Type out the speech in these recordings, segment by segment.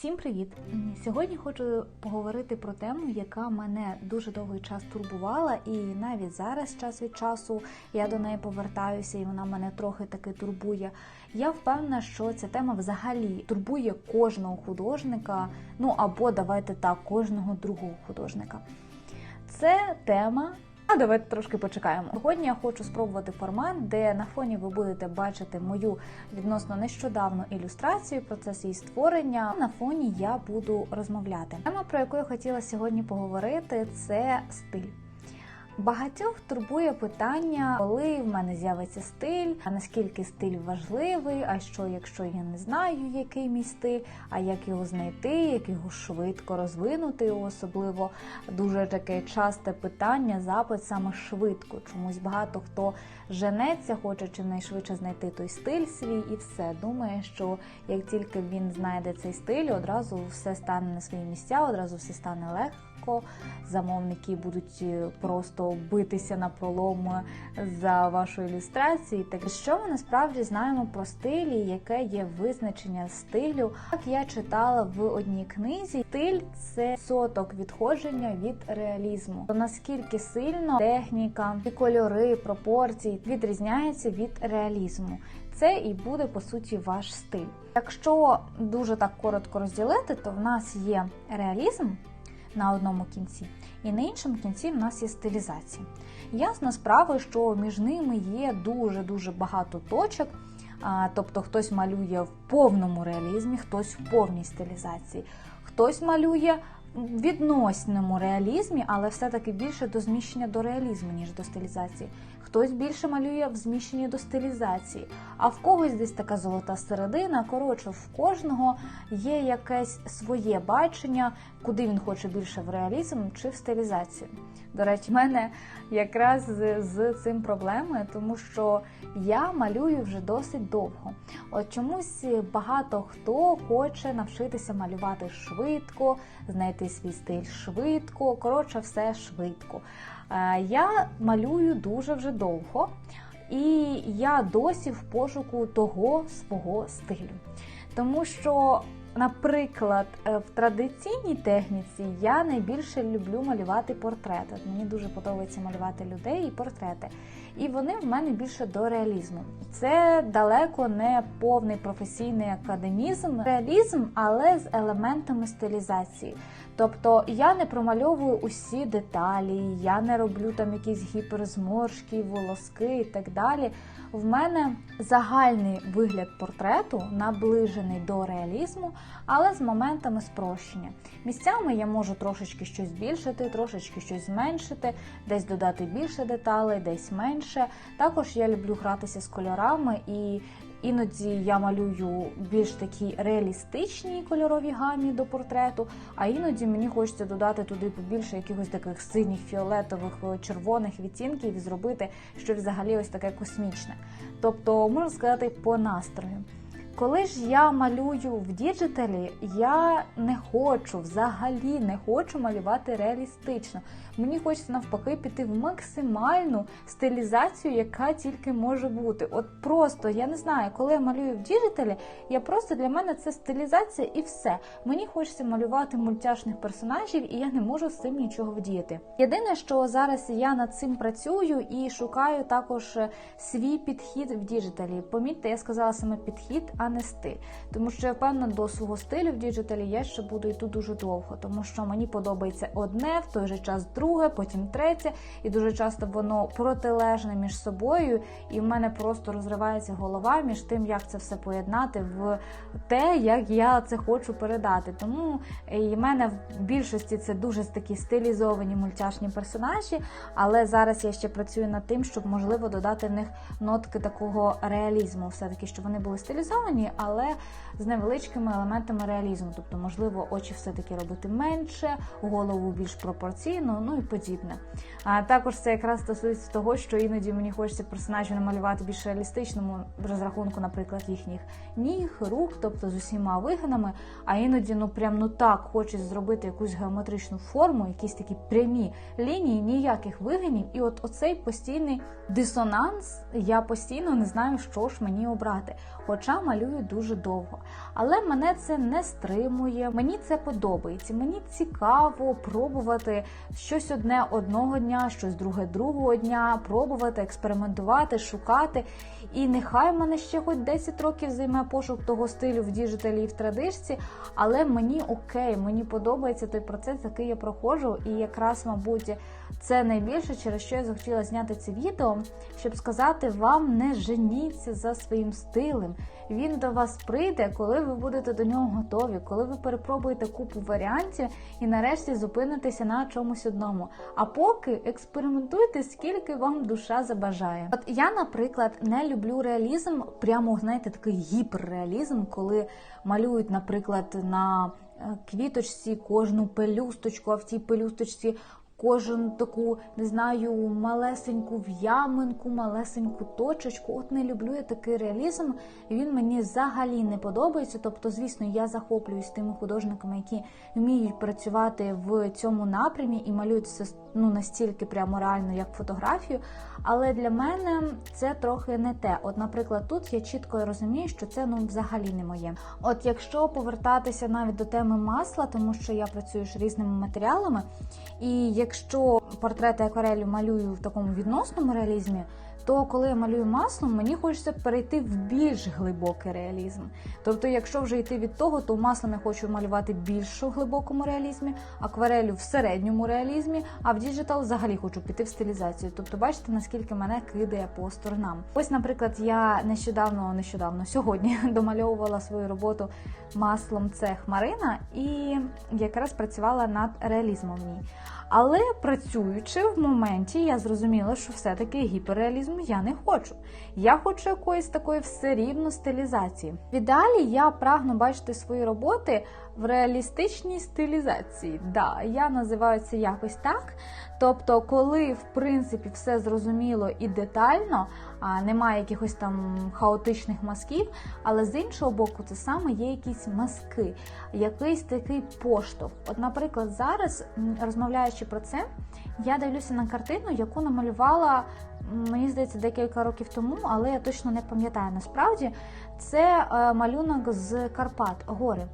Всім привіт! Сьогодні хочу поговорити про тему, яка мене дуже довгий час турбувала, і навіть зараз, час від часу, я до неї повертаюся, і вона мене трохи таки турбує. Я впевнена, що ця тема взагалі турбує кожного художника, ну або давайте так, кожного другого художника. Це тема. А давайте трошки почекаємо. Сьогодні я хочу спробувати формат, де на фоні ви будете бачити мою відносно нещодавну ілюстрацію, процес її створення. На фоні я буду розмовляти. Тема, про яку я хотіла сьогодні поговорити, це стиль. Багатьох турбує питання, коли в мене з'явиться стиль, а наскільки стиль важливий, а що, якщо я не знаю, який мій стиль, а як його знайти, як його швидко розвинути, особливо дуже таке часте питання, запит саме швидко. Чомусь багато хто женеться, хоче чимнайшвидше знайти той стиль свій і все. Думає, що як тільки він знайде цей стиль, одразу все стане на свої місця, одразу все стане легко. Замовники будуть е, просто битися на пролом за вашу ілюстрацію. Так що ми насправді знаємо про стилі, яке є визначення стилю? Як я читала в одній книзі, стиль це соток відходження від реалізму. То наскільки сильно техніка, і кольори, пропорції відрізняються від реалізму. Це і буде по суті ваш стиль. Якщо дуже так коротко розділити, то в нас є реалізм на одному кінці, і на іншому кінці в нас є стилізація. Ясна справа, що між ними є дуже-дуже багато точок. Тобто хтось малює в повному реалізмі, хтось в повній стилізації, хтось малює відносному реалізмі, але все-таки більше до зміщення до реалізму, ніж до стилізації. Хтось більше малює в зміщенні до стилізації, а в когось десь така золота середина. Коротше, в кожного є якесь своє бачення, куди він хоче більше в реалізм чи в стилізацію. До речі, в мене якраз з, з цим проблеми, тому що я малюю вже досить довго. От чомусь багато хто хоче навчитися малювати швидко, знайти свій стиль швидко, коротше, все швидко. Е, Я малюю дуже вже довго, і я досі в пошуку того свого стилю. Тому що, наприклад, е, в традиційній техніці я найбільше люблю малювати портрети. Мені дуже подобається малювати людей і портрети. І вони в мене більше до реалізму. Це далеко не повний професійний академізм, реалізм, але з елементами стилізації. Тобто я не промальовую усі деталі, я не роблю там якісь гіперзморшки, волоски і так далі. В мене загальний вигляд портрету наближений до реалізму, але з моментами спрощення. Місцями я можу трошечки щось збільшити, трошечки щось зменшити, десь додати більше деталей, десь менше. Також я люблю гратися з кольорами і Іноді я малюю більш такі реалістичні кольорові гамі до портрету, а іноді мені хочеться додати туди побільше якихось таких синіх, фіолетових, червоних відтінків і зробити щось взагалі ось таке космічне. Тобто, можна сказати, по настрою. Коли ж я малюю в діджиталі, я не хочу взагалі не хочу малювати реалістично. Мені хочеться навпаки піти в максимальну стилізацію, яка тільки може бути. От просто я не знаю, коли я малюю в діджиталі, я просто для мене це стилізація і все. Мені хочеться малювати мультяшних персонажів, і я не можу з цим нічого вдіяти. Єдине, що зараз я над цим працюю і шукаю також свій підхід в діджиталі. Помітьте, я сказала саме підхід, а не стиль. Тому що я впевнена, до свого стилю в діджиталі я ще буду йти дуже довго, тому що мені подобається одне, в той же час друге, потім третє, і дуже часто воно протилежне між собою, і в мене просто розривається голова між тим, як це все поєднати в те, як я це хочу передати. Тому і в мене в більшості це дуже такі стилізовані мультяшні персонажі, але зараз я ще працюю над тим, щоб можливо додати в них нотки такого реалізму, все таки, щоб вони були стилізовані, але з невеличкими елементами реалізму. Тобто, можливо, очі все-таки робити менше, голову більш пропорційно, ну і подібне. А також це якраз стосується того, що іноді мені хочеться персонажів намалювати більш реалістичному розрахунку, наприклад, їхніх ніг, рук, тобто з усіма вигинами. А іноді, ну прям ну так хочеться зробити якусь геометричну форму, якісь такі прямі лінії, ніяких вигинів. І от оцей постійний дисонанс, я постійно не знаю, що ж мені обрати. Хоча малюю дуже довго. Але мене це не стримує, мені це подобається. Мені цікаво пробувати щось одне одного дня, щось друге другого дня, пробувати, експериментувати, шукати. І нехай мене ще хоч 10 років займе пошук того стилю в діджиталі і в традишці, але мені окей, мені подобається той процес, який я проходжу, і якраз, мабуть, це найбільше, через що я захотіла зняти це відео, щоб сказати вам, не женіться за своїм стилем. Він до вас прийде, коли ви будете до нього готові, коли ви перепробуєте купу варіантів і нарешті зупинитеся на чомусь одному. А поки експериментуйте, скільки вам душа забажає. От я, наприклад, не люблю реалізм, прямо знаєте, такий гіперреалізм, коли малюють, наприклад, на е, квіточці кожну пелюсточку, а в цій пелюсточці кожен таку, не знаю, малесеньку в'яминку, малесеньку точечку. От не люблю я такий реалізм, він мені взагалі не подобається. Тобто, звісно, я захоплююсь тими художниками, які вміють працювати в цьому напрямі і малюють все ну настільки прямо реально, як фотографію. Але для мене це трохи не те. От, наприклад, тут я чітко розумію, що це ну взагалі не моє. От якщо повертатися навіть до теми масла, тому що я працюю ж різними матеріалами, і якщо портрети акварелю малюю в такому відносному реалізмі, то коли я малюю маслом, мені хочеться перейти в більш глибокий реалізм. Тобто, якщо вже йти від того, то маслом я хочу малювати більш у глибокому реалізмі, акварелю в середньому реалізмі, а в діджитал взагалі хочу піти в стилізацію. Тобто, бачите, наскільки мене кидає по сторонам. Ось, наприклад, я нещодавно, нещодавно сьогодні домальовувала свою роботу маслом це хмарина і якраз працювала над реалізмом в ній. Але працюючи в моменті, я зрозуміла, що все-таки я не хочу. Я хочу якоїсь такої все рівно стилізації. В ідеалі я прагну бачити свої роботи в реалістичній стилізації. Да, я називаю це якось так. Тобто, коли в принципі все зрозуміло і детально, а немає якихось там хаотичних мазків, але з іншого боку, це саме є якісь мазки, якийсь такий поштовх. От, наприклад, зараз, розмовляючи про це, я дивлюся на картину, яку намалювала. Мені здається, декілька років тому, але я точно не пам'ятаю. Насправді це малюнок з Карпат, гори.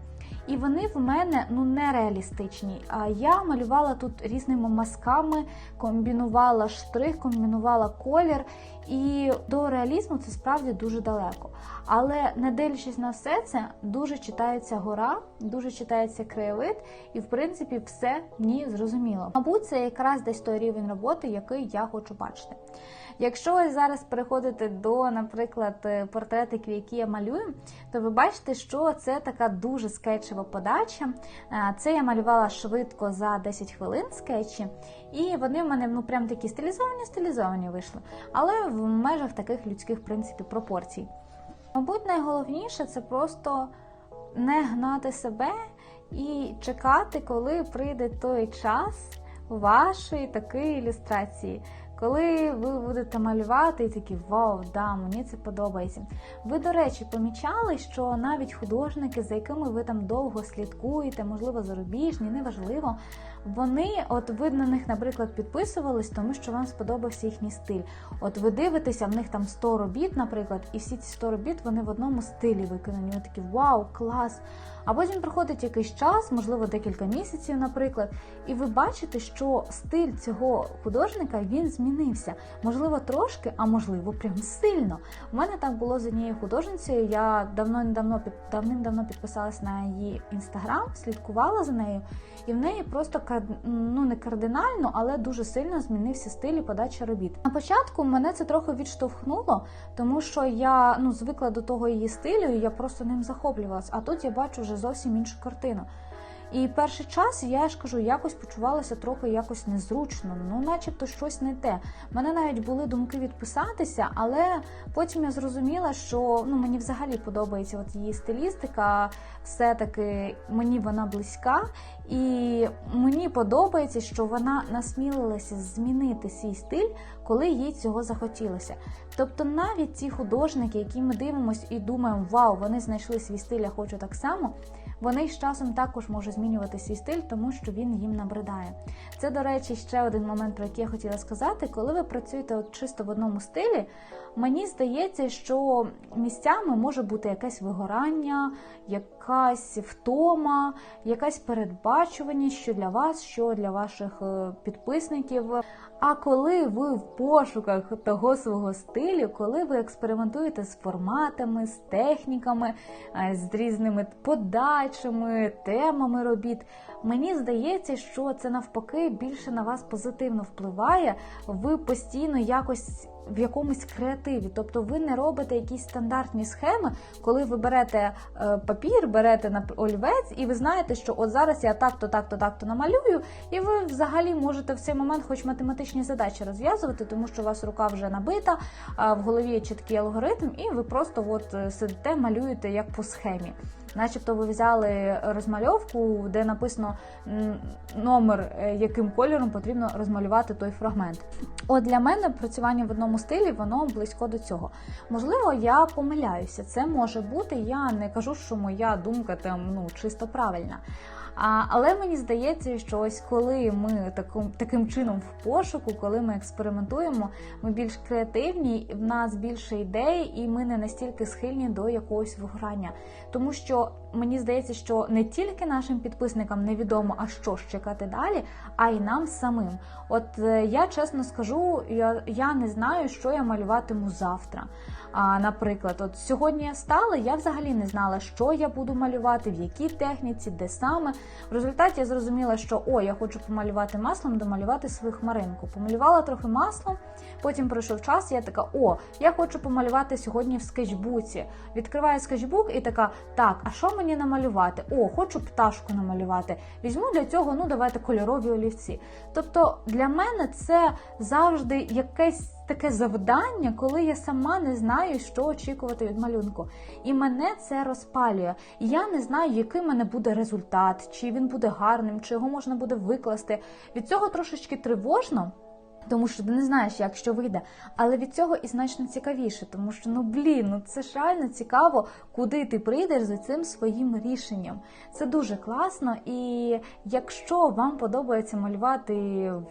І вони в мене ну нереалістичні. Я малювала тут різними мазками, комбінувала штрих, комбінувала колір. І до реалізму це справді дуже далеко. Але не дивлячись на все це, дуже читається гора, дуже читається краєвид, і в принципі все мені зрозуміло. Мабуть, це якраз десь той рівень роботи, який я хочу бачити. Якщо ви зараз переходите до, наприклад, портретиків, які я малюю, то ви бачите, що це така дуже скетчева подача. Це я малювала швидко за 10 хвилин скетчі, і вони в мене ну прям такі стилізовані, стилізовані вийшли, але в межах таких людських принципів пропорцій. Мабуть, найголовніше це просто не гнати себе і чекати, коли прийде той час вашої такої ілюстрації. Коли ви будете малювати і такі вау, да, мені це подобається. Ви, до речі, помічали, що навіть художники, за якими ви там довго слідкуєте, можливо, зарубіжні, неважливо, вони, от ви на них, наприклад, підписувались, тому що вам сподобався їхній стиль. От ви дивитеся, в них там 100 робіт, наприклад, і всі ці 100 робіт вони в одному стилі виконані. Ви такі вау, клас! А потім проходить якийсь час, можливо, декілька місяців, наприклад, і ви бачите, що стиль цього художника він змінився. Можливо, трошки, а можливо, прям сильно. У мене так було з однією художницею. Я давно-давно давним-давно підписалась на її інстаграм, слідкувала за нею, і в неї просто ну не кардинально, але дуже сильно змінився стиль і подача робіт. На початку мене це трохи відштовхнуло, тому що я ну звикла до того її стилю, і я просто ним захоплювалась. А тут я бачу вже зовсім іншу картину. І перший час я ж кажу, якось почувалася трохи якось незручно, ну начебто щось не те. У мене навіть були думки відписатися, але потім я зрозуміла, що ну мені взагалі подобається от її стилістика, все-таки мені вона близька, і мені подобається, що вона насмілилася змінити свій стиль, коли їй цього захотілося. Тобто навіть ті художники, які ми дивимося і думаємо, вау, вони знайшли свій стиль, я хочу так само вони з часом також можуть змінювати свій стиль, тому що він їм набридає. Це, до речі, ще один момент, про який я хотіла сказати. Коли ви працюєте от чисто в одному стилі, мені здається, що місцями може бути якесь вигорання, якась втома, якась передбачуваність, що для вас, що для ваших е, підписників. А коли ви в пошуках того свого стилю, коли ви експериментуєте з форматами, з техніками, е, з різними подачами, темами робіт, мені здається, що це навпаки більше на вас позитивно впливає. Ви постійно якось в якомусь креативі, тобто ви не робите якісь стандартні схеми, коли ви берете е, папір, берете на олівець, і ви знаєте, що от зараз я так-то, так-то, так-то намалюю, і ви взагалі можете в цей момент хоч математичні задачі розв'язувати, тому що у вас рука вже набита, в голові є чіткий алгоритм, і ви просто от е, сидите, малюєте як по схемі. Начебто ви взяли розмальовку, де написано номер, е, яким кольором потрібно розмалювати той фрагмент. От для мене працювання в одному стилі воно близько до цього. Можливо, я помиляюся. Це може бути. Я не кажу, що моя думка там ну чисто правильна. А, але мені здається, що ось коли ми таким, таким чином в пошуку, коли ми експериментуємо, ми більш креативні, в нас більше ідей, і ми не настільки схильні до якогось вигорання. Тому що мені здається, що не тільки нашим підписникам невідомо, а що ж чекати далі, а й нам самим. От е, я чесно скажу, я, я не знаю, що я малюватиму завтра. А, наприклад, от сьогодні я стала, я взагалі не знала, що я буду малювати, в якій техніці, де саме. В результаті я зрозуміла, що о, я хочу помалювати маслом, домалювати свою хмаринку. Помалювала трохи маслом, потім пройшов час, і я така, о, я хочу помалювати сьогодні в скетчбуці. Відкриваю скетчбук і така, так, а що мені намалювати? О, хочу пташку намалювати. Візьму для цього, ну давайте кольорові олівці. Тобто для мене це завжди якесь таке завдання, коли я сама не знаю, що очікувати від малюнку. І мене це розпалює. Я не знаю, який в мене буде результат, чи він буде гарним, чи його можна буде викласти. Від цього трошечки тривожно. Тому що ти не знаєш, як що вийде, але від цього і значно цікавіше, тому що ну блін, ну це ж реально цікаво, куди ти прийдеш за цим своїм рішенням. Це дуже класно. І якщо вам подобається малювати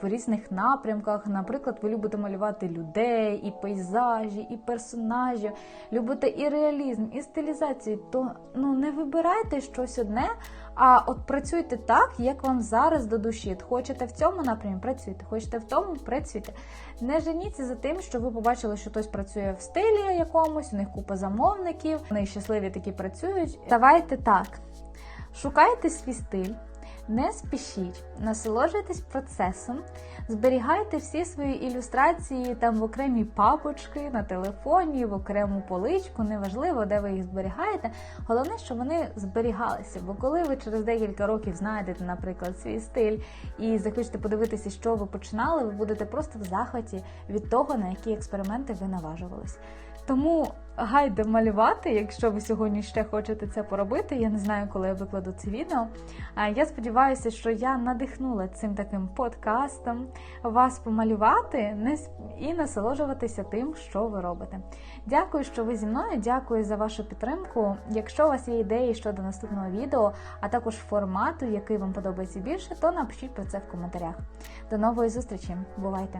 в різних напрямках, наприклад, ви любите малювати людей, і пейзажі, і персонажі, любите і реалізм, і стилізацію, то ну не вибирайте щось одне. А от працюйте так, як вам зараз до душі. Хочете в цьому напрямі, працюйте, хочете в тому, працюйте. Не женіться за тим, що ви побачили, що хтось працює в стилі якомусь, у них купа замовників, вони щасливі такі працюють. Давайте так. Шукайте свій стиль. Не спішіть, насолоджуйтесь процесом, зберігайте всі свої ілюстрації там в окремі папочки на телефоні, в окрему поличку, неважливо, де ви їх зберігаєте. Головне, щоб вони зберігалися. Бо коли ви через декілька років знайдете, наприклад, свій стиль і захочете подивитися, що ви починали, ви будете просто в захваті від того, на які експерименти ви наважувались. Тому гайде малювати, якщо ви сьогодні ще хочете це поробити. Я не знаю, коли я викладу це відео. Я сподіваюся, що я надихнула цим таким подкастом вас помалювати і насолоджуватися тим, що ви робите. Дякую, що ви зі мною. Дякую за вашу підтримку. Якщо у вас є ідеї щодо наступного відео, а також формату, який вам подобається більше, то напишіть про це в коментарях. До нової зустрічі! Бувайте!